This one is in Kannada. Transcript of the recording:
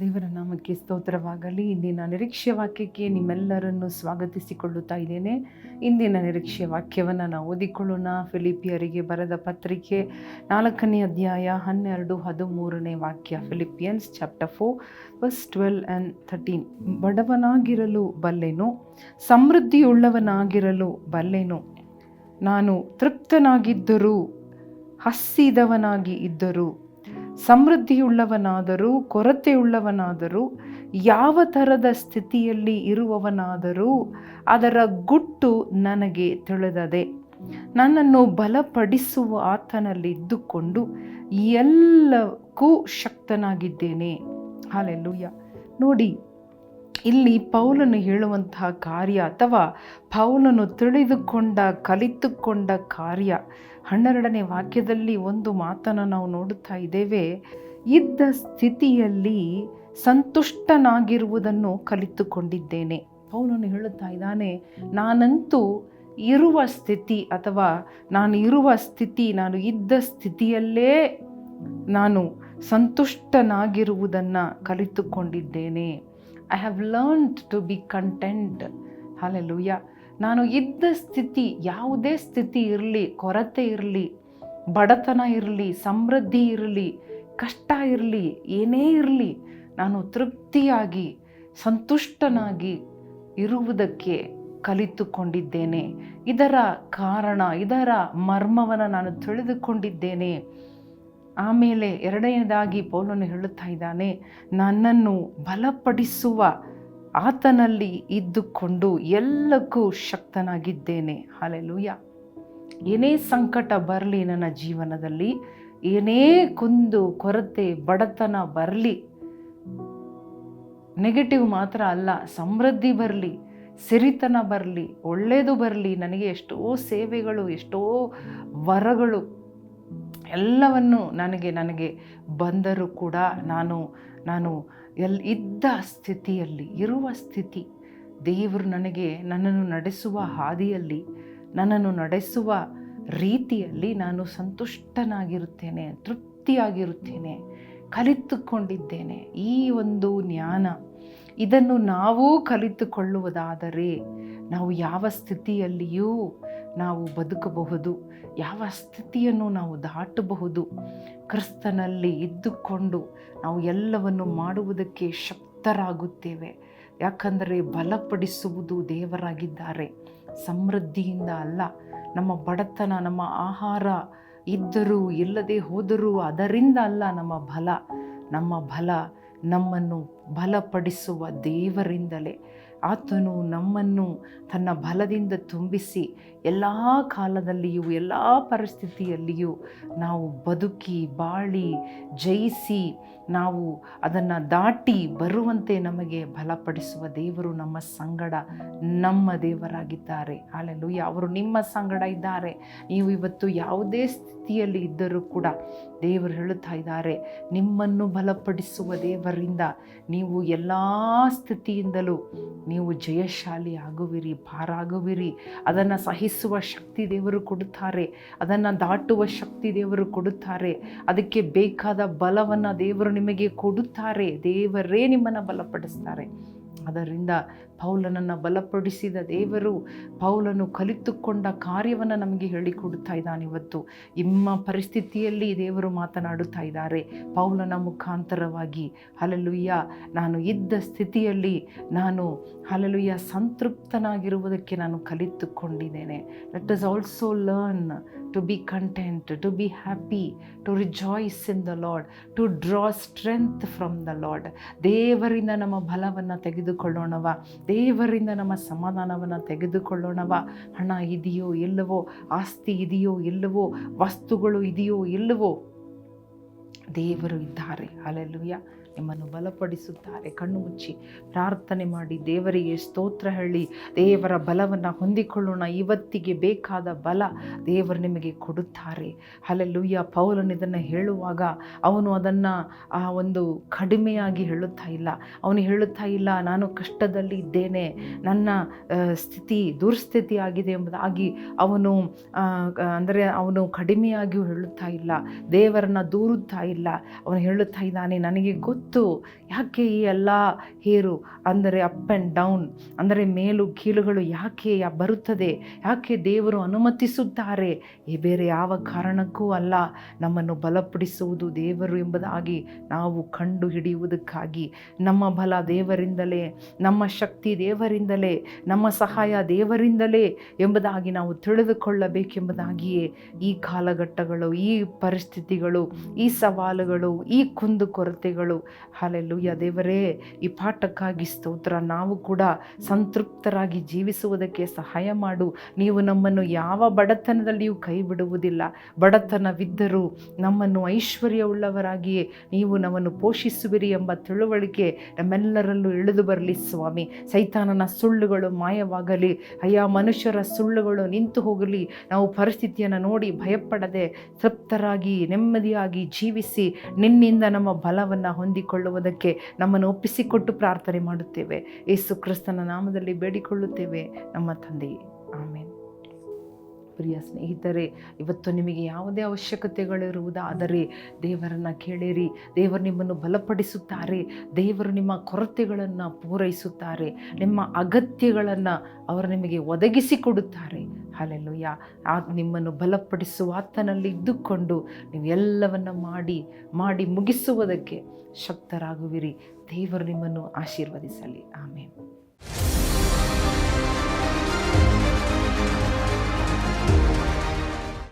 ದೇವರ ನಾಮಕ್ಕೆ ಸ್ತೋತ್ರವಾಗಲಿ. ಇಂದಿನ ನಿರೀಕ್ಷೆ ವಾಕ್ಯಕ್ಕೆ ನಿಮ್ಮೆಲ್ಲರನ್ನು ಸ್ವಾಗತಿಸಿಕೊಳ್ಳುತ್ತಾ ಇದ್ದೇನೆ. ಇಂದಿನ ನಿರೀಕ್ಷೆ ವಾಕ್ಯವನ್ನು ನಾವು ಓದಿಕೊಳ್ಳೋಣ. ಫಿಲಿಪಿಯರಿಗೆ ಬರೆದ ಪತ್ರಿಕೆ ನಾಲ್ಕನೇ ಅಧ್ಯಾಯ ಹನ್ನೆರಡು ಹದಿಮೂರನೇ ವಾಕ್ಯ. Philippians chapter four first twelve and thirteen. ಬಡವನಾಗಿರಲು ಬಲ್ಲೆನು, ಸಮೃದ್ಧಿಯುಳ್ಳವನಾಗಿರಲು ಬಲ್ಲೆನು. ನಾನು ತೃಪ್ತನಾಗಿದ್ದರೂ, ಹಸಿದವನಾಗಿ ಇದ್ದರೂ ಸಮೃದ್ಧಿಯುಳ್ಳವನಾದರೂ, ಕೊರತೆಯುಳ್ಳವನಾದರೂ, ಯಾವ ಥರದ ಸ್ಥಿತಿಯಲ್ಲಿ ಇರುವವನಾದರೂ ಅದರ ಗುಟ್ಟು ನನಗೆ ತಿಳಿದದೆ. ನನ್ನನ್ನು ಬಲಪಡಿಸುವ ಆತನಲ್ಲಿ ಇದ್ದುಕೊಂಡು ಎಲ್ಲಕ್ಕೂ ಶಕ್ತನಾಗಿದ್ದೇನೆ. ಹಾಲೆಲ್ಲೂಯ್ಯ ನೋಡಿ ಇಲ್ಲಿ ಪೌಲನು ಹೇಳುವಂತಹ ಕಾರ್ಯ ಅಥವಾ ಪೌಲನು ತಿಳಿದುಕೊಂಡ, ಕಲಿತುಕೊಂಡ ಕಾರ್ಯ. ಹನ್ನೆರಡನೇ ವಾಕ್ಯದಲ್ಲಿ ಒಂದು ಮಾತನ್ನು ನಾವು ನೋಡುತ್ತಾ ಇದ್ದೇವೆ. ಇದ್ದ ಸ್ಥಿತಿಯಲ್ಲಿ ಸಂತುಷ್ಟನಾಗಿರುವುದನ್ನು ಕಲಿತುಕೊಂಡಿದ್ದೇನೆ. ಪೌಲನು ಹೇಳುತ್ತಾ ಇದ್ದಾನೆ, ನಾನಂತೂ ಇರುವ ಸ್ಥಿತಿ ಅಥವಾ ನಾನು ಇರುವ ಸ್ಥಿತಿ, ನಾನು ಇದ್ದ ಸ್ಥಿತಿಯಲ್ಲೇ ನಾನು ಸಂತುಷ್ಟನಾಗಿರುವುದನ್ನು ಕಲಿತುಕೊಂಡಿದ್ದೇನೆ. I have learned to be content hallelujah ನಾನು ಇದ್ದ ಸ್ಥಿತಿ, ಯಾವುದೇ ಸ್ಥಿತಿ ಇರಲಿ, ಕೊರತೆ ಇರಲಿ, ಬಡತನ ಇರಲಿ, ಸಮೃದ್ಧಿ ಇರಲಿ, ಕಷ್ಟ ಇರಲಿ, ಏನೇ ಇರಲಿ, ನಾನು ತೃಪ್ತಿಯಾಗಿ, ಸಂತುಷ್ಟನಾಗಿ ಇರುವುದಕ್ಕೆ ಕಲಿತುಕೊಂಡಿದ್ದೇನೆ. ಇದರ ಕಾರಣ, ಇದರ ಮರ್ಮವನ್ನು ನಾನು ತಿಳಿದುಕೊಂಡಿದ್ದೇನೆ. ಆಮೇಲೆ ಎರಡನೇದಾಗಿ ಪೌಲನು ಹೇಳುತ್ತಾ ಇದ್ದಾನೆ, ನನ್ನನ್ನು ಬಲಪಡಿಸುವ ಆತನಲ್ಲಿ ಇದ್ದುಕೊಂಡು ಎಲ್ಲಕ್ಕೂ ಶಕ್ತನಾಗಿದ್ದೇನೆ. ಹಾಲೆಲೂಯ. ಏನೇ ಸಂಕಟ ಬರಲಿ ನನ್ನ ಜೀವನದಲ್ಲಿ, ಏನೇ ಕುಂದು ಕೊರತೆ ಬಡತನ ಬರಲಿ ನೆಗೆಟಿವ್ ಮಾತ್ರ ಅಲ್ಲ, ಸಮೃದ್ಧಿ ಬರಲಿ, ಸಿರಿತನ ಬರಲಿ ಒಳ್ಳೆಯದು ಬರಲಿ, ನನಗೆ ಎಷ್ಟೋ ಸೇವೆಗಳು, ಎಷ್ಟೋ ವರಗಳು ಎಲ್ಲವನ್ನು ನನಗೆ ನನಗೆ ಬಂದರೂ ಕೂಡ ನಾನು ನಾನು ಎಲ್, ಇದ್ದ ಸ್ಥಿತಿಯಲ್ಲಿ, ಇರುವ ಸ್ಥಿತಿ. ದೇವರು ನನಗೆ ನನ್ನನ್ನು ನಡೆಸುವ ಹಾದಿಯಲ್ಲಿ, ನನ್ನನ್ನು ನಡೆಸುವ ರೀತಿಯಲ್ಲಿ ನಾನು ಸಂತುಷ್ಟನಾಗಿರುತ್ತೇನೆ, ತೃಪ್ತಿಯಾಗಿರುತ್ತೇನೆ, ಕಲಿತುಕೊಂಡಿದ್ದೇನೆ ಈ ಒಂದು ಜ್ಞಾನ. ಇದನ್ನು ನಾವು ಕಲಿತುಕೊಳ್ಳುವುದಾದರೆ ನಾವು ಯಾವ ಸ್ಥಿತಿಯಲ್ಲಿಯೂ ನಾವು ಬದುಕಬಹುದು, ಯಾವ ಸ್ಥಿತಿಯನ್ನು ನಾವು ದಾಟಬಹುದು, ಕ್ರಿಸ್ತನಲ್ಲಿ ಇದ್ದುಕೊಂಡು ನಾವು ಎಲ್ಲವನ್ನು ಮಾಡುವುದಕ್ಕೆ ಶಕ್ತರಾಗುತ್ತೇವೆ. ಯಾಕಂದರೆ ಬಲಪಡಿಸುವುದು ದೇವರಾಗಿದ್ದಾರೆ. ಸಮೃದ್ಧಿಯಿಂದ ಅಲ್ಲ, ನಮ್ಮ ಬಡತನ, ನಮ್ಮ ಆಹಾರ ಇದ್ದರೂ ಇಲ್ಲದೆ ಹೋದರೂ ಅದರಿಂದ ಅಲ್ಲ ನಮ್ಮ ಬಲ. ನಮ್ಮ ಬಲ ನಮ್ಮನ್ನು ಬಲಪಡಿಸುವ ದೇವರಿಂದಲೇ. ಆತನು ನಮ್ಮನ್ನು ತನ್ನ ಬಲದಿಂದ ತುಂಬಿಸಿ ಎಲ್ಲ ಕಾಲದಲ್ಲಿಯೂ, ಎಲ್ಲ ಪರಿಸ್ಥಿತಿಯಲ್ಲಿಯೂ ನಾವು ಬದುಕಿ, ಬಾಳಿ, ಜಯಿಸಿ, ನಾವು ಅದನ್ನು ದಾಟಿ ಬರುವಂತೆ ನಮಗೆ ಬಲಪಡಿಸುವ ದೇವರು ನಮ್ಮ ಸಂಗಡ, ನಮ್ಮ ದೇವರಾಗಿದ್ದಾರೆ. ಅಲ್ಲೆಲ್ಲೂ ಅವರು ನಿಮ್ಮ ಸಂಗಡ ಇದ್ದಾರೆ. ನೀವು ಇವತ್ತು ಯಾವುದೇ ಸ್ಥಿತಿಯಲ್ಲಿ ಇದ್ದರೂ ಕೂಡ ದೇವರು ಹೇಳುತ್ತಾ ಇದ್ದಾರೆ, ನಿಮ್ಮನ್ನು ಬಲಪಡಿಸುವ ದೇವರಿಂದ ನೀವು ಎಲ್ಲ ಸ್ಥಿತಿಯಿಂದಲೂ ನೀವು ಜಯಶಾಲಿ ಆಗುವಿರಿ, ಪಾರಾಗುವಿರಿ. ಅದನ್ನು ಸಹಿಸುವ ಶಕ್ತಿ ದೇವರು ಕೊಡುತ್ತಾರೆ, ಅದನ್ನು ದಾಟುವ ಶಕ್ತಿ ದೇವರು ಕೊಡುತ್ತಾರೆ, ಅದಕ್ಕೆ ಬೇಕಾದ ಬಲವನ್ನು ದೇವರು ನಿಮಗೆ ಕೊಡುತ್ತಾರೆ, ದೇವರೇ ನಿಮ್ಮನ್ನು ಬಲಪಡಿಸ್ತಾರೆ. ಅದರಿಂದ ಪೌಲನನ್ನು ಬಲಪಡಿಸಿದ ದೇವರು ಪೌಲನು ಕಲಿತುಕೊಂಡ ಕಾರ್ಯವನ್ನು ನಮಗೆ ಹೇಳಿಕೊಡುತ್ತಾ ಇದ್ದಾನೆ ಇವತ್ತು. ನಿಮ್ಮ ಪರಿಸ್ಥಿತಿಯಲ್ಲಿ ದೇವರು ಮಾತನಾಡುತ್ತಾ ಇದ್ದಾರೆ. ಪೌಲನ ಮುಖಾಂತರವಾಗಿ. ಹಲಲುಯ್ಯ ನಾನು ಇದ್ದ ಸ್ಥಿತಿಯಲ್ಲಿ ನಾನು ಹಲಲುಯ್ಯ ಸಂತೃಪ್ತನಾಗಿರುವುದಕ್ಕೆ ನಾನು ಕಲಿತುಕೊಂಡಿದ್ದೇನೆ. Let us also learn to be content to be happy to rejoice in the Lord to draw strength from the Lord ದೇವರಿಂದ ನಮ್ಮ ಬಲವನ್ನು ತೆಗೆದುಕೊಳ್ಳೋಣವ, ದೇವರಿಂದ ನಮ್ಮ ಸಮಾಧಾನವನ್ನು ತೆಗೆದುಕೊಳ್ಳೋಣವ. ಹಣ ಇದೆಯೋ ಇಲ್ಲವೋ ಆಸ್ತಿ ಇದೆಯೋ ಇಲ್ಲವೋ ವಸ್ತುಗಳು ಇದೆಯೋ ಇಲ್ಲವೋ ದೇವರು ಇದ್ದಾರೆ. ಅಲ್ಲೆಲ್ಲುಯ್ಯ ನಿಮ್ಮನ್ನು ಬಲಪಡಿಸುತ್ತಾರೆ. ಕಣ್ಣು ಮುಚ್ಚಿ ಪ್ರಾರ್ಥನೆ ಮಾಡಿ, ದೇವರಿಗೆ ಸ್ತೋತ್ರ ಹೇಳಿ, ದೇವರ ಬಲವನ್ನು ಹೊಂದಿಕೊಳ್ಳೋಣ. ಇವತ್ತಿಗೆ ಬೇಕಾದ ಬಲ ದೇವರು ನಿಮಗೆ ಕೊಡುತ್ತಾರೆ. ಅಲ್ಲೆಲ್ಲೂಯ್ಯ ಪೌಲನು ಇದನ್ನು ಹೇಳುವಾಗ ಅವನು ಅದನ್ನು ಆ ಒಂದು ಕಡಿಮೆಯಾಗಿ ಹೇಳುತ್ತಾ ಇಲ್ಲ. ಅವನು ಹೇಳುತ್ತಾ ಇಲ್ಲ, ನಾನು ಕಷ್ಟದಲ್ಲಿ ಇದ್ದೇನೆ. ನನ್ನ ಸ್ಥಿತಿ ದುರ್ಸ್ಥಿತಿ ಆಗಿದೆ ಎಂಬುದಾಗಿ ಅವನು ಅಂದರೆ ಅವನು ಕಡಿಮೆಯಾಗಿಯೂ ಹೇಳುತ್ತಾ ಇಲ್ಲ. ದೇವರನ್ನ ದೂರುತ್ತಾ ಇಲ್ಲ. ಅವನು ಹೇಳುತ್ತಾ ಇದ್ದಾನೆ, ನನಗೆ ಗೊತ್ತು ಮತ್ತು ಯಾಕೆ ಈ ಎಲ್ಲ ಹೇರು? ಅಂದರೆ ಅಪ್ ಆ್ಯಂಡ್ ಡೌನ್ ಅಂದರೆ ಮೇಲು ಕೀಳುಗಳು ಯಾಕೆ ಬರುತ್ತದೆ? ಯಾಕೆ ದೇವರು ಅನುಮತಿಸುತ್ತಾರೆ? ಈ ಬೇರೆ ಯಾವ ಕಾರಣಕ್ಕೂ ಅಲ್ಲ, ನಮ್ಮನ್ನು ಬಲಪಡಿಸುವುದು ದೇವರು ಎಂಬುದಾಗಿ ನಾವು ಕಂಡು ಹಿಡಿಯುವುದಕ್ಕಾಗಿ ನಮ್ಮ ಬಲ ದೇವರಿಂದಲೇ, ನಮ್ಮ ಶಕ್ತಿ ದೇವರಿಂದಲೇ, ನಮ್ಮ ಸಹಾಯ ದೇವರಿಂದಲೇ ಎಂಬುದಾಗಿ ನಾವು ತಿಳಿದುಕೊಳ್ಳಬೇಕೆಂಬುದಾಗಿಯೇ ಈ ಕಾಲಘಟ್ಟಗಳು, ಈ ಪರಿಸ್ಥಿತಿಗಳು, ಈ ಸವಾಲುಗಳು, ಈ ಕುಂದುಕೊರತೆಗಳು ಹಾಲೆಲ್ಲೂಯ್ಯ ದೇವರೇ, ಈ ಪಾಠಕ್ಕಾಗಿ ಸ್ತೋತ್ರ. ನಾವು ಕೂಡ ಸಂತೃಪ್ತರಾಗಿ ಜೀವಿಸುವುದಕ್ಕೆ ಸಹಾಯ ಮಾಡು. ನೀವು ನಮ್ಮನ್ನು ಯಾವ ಬಡತನದಲ್ಲಿಯೂ ಕೈ ಬಿಡುವುದಿಲ್ಲ ಬಡತನವಿದ್ದರೂ ನಮ್ಮನ್ನು ಐಶ್ವರ್ಯವುಳ್ಳವರಾಗಿಯೇ ನೀವು ನಮ್ಮನ್ನು ಪೋಷಿಸುವಿರಿ ಎಂಬ ತಿಳುವಳಿಕೆ ನಮ್ಮೆಲ್ಲರಲ್ಲೂ ಇಳಿದು ಬರಲಿ ಸ್ವಾಮಿ. ಸೈತಾನನ ಸುಳ್ಳುಗಳು ಮಾಯವಾಗಲಿ, ಅಯ್ಯ ಮನುಷ್ಯರ ಸುಳ್ಳುಗಳು ನಿಂತು ಹೋಗಲಿ, ನಾವು ಪರಿಸ್ಥಿತಿಯನ್ನು ನೋಡಿ ಭಯಪಡದೆ ತೃಪ್ತರಾಗಿ ನೆಮ್ಮದಿಯಾಗಿ ಜೀವಿಸಿ ನಿನ್ನಿಂದ ನಮ್ಮ ಬಲವನ್ನು ಹೊಂದಿಕೊಳ್ಳುವುದಕ್ಕೆ ನಮ್ಮನ್ನು ಒಪ್ಪಿಸಿಕೊಟ್ಟು ಪ್ರಾರ್ಥನೆ ಮಾಡುತ್ತೇವೆ. ಯೇಸು ಕ್ರಿಸ್ತನ ನಾಮದಲ್ಲಿ ಬೇಡಿಕೊಳ್ಳುತ್ತೇವೆ. ನಮ್ಮ ತಂದೆಯೇ. ಆಮೇಲೆ ಪ್ರಿಯ ಸ್ನೇಹಿತರೆ, ಇವತ್ತು ನಿಮಗೆ ಯಾವುದೇ ಅವಶ್ಯಕತೆಗಳಿರುವುದಾದರೆ ದೇವರನ್ನು ಕೇಳಿರಿ. ದೇವರು ನಿಮ್ಮನ್ನು ಬಲಪಡಿಸುತ್ತಾರೆ. ದೇವರು ನಿಮ್ಮ ಕೊರತೆಗಳನ್ನು ಪೂರೈಸುತ್ತಾರೆ. ನಿಮ್ಮ ಅಗತ್ಯಗಳನ್ನು ಅವರು ನಿಮಗೆ ಒದಗಿಸಿಕೊಡುತ್ತಾರೆ ಅಲ್ಲೆಲ್ಲೂಯ್ಯ ಆ ನಿಮ್ಮನ್ನು ಬಲಪಡಿಸುವ ಆತನಲ್ಲಿ ಇದ್ದುಕೊಂಡು ನೀವು ಎಲ್ಲವನ್ನು ಮಾಡಿ ಮಾಡಿ ಮುಗಿಸುವುದಕ್ಕೆ ಶಕ್ತರಾಗುವಿರಿ. ದೇವರು ನಿಮ್ಮನ್ನು ಆಶೀರ್ವದಿಸಲಿ. ಆಮೇಲೆ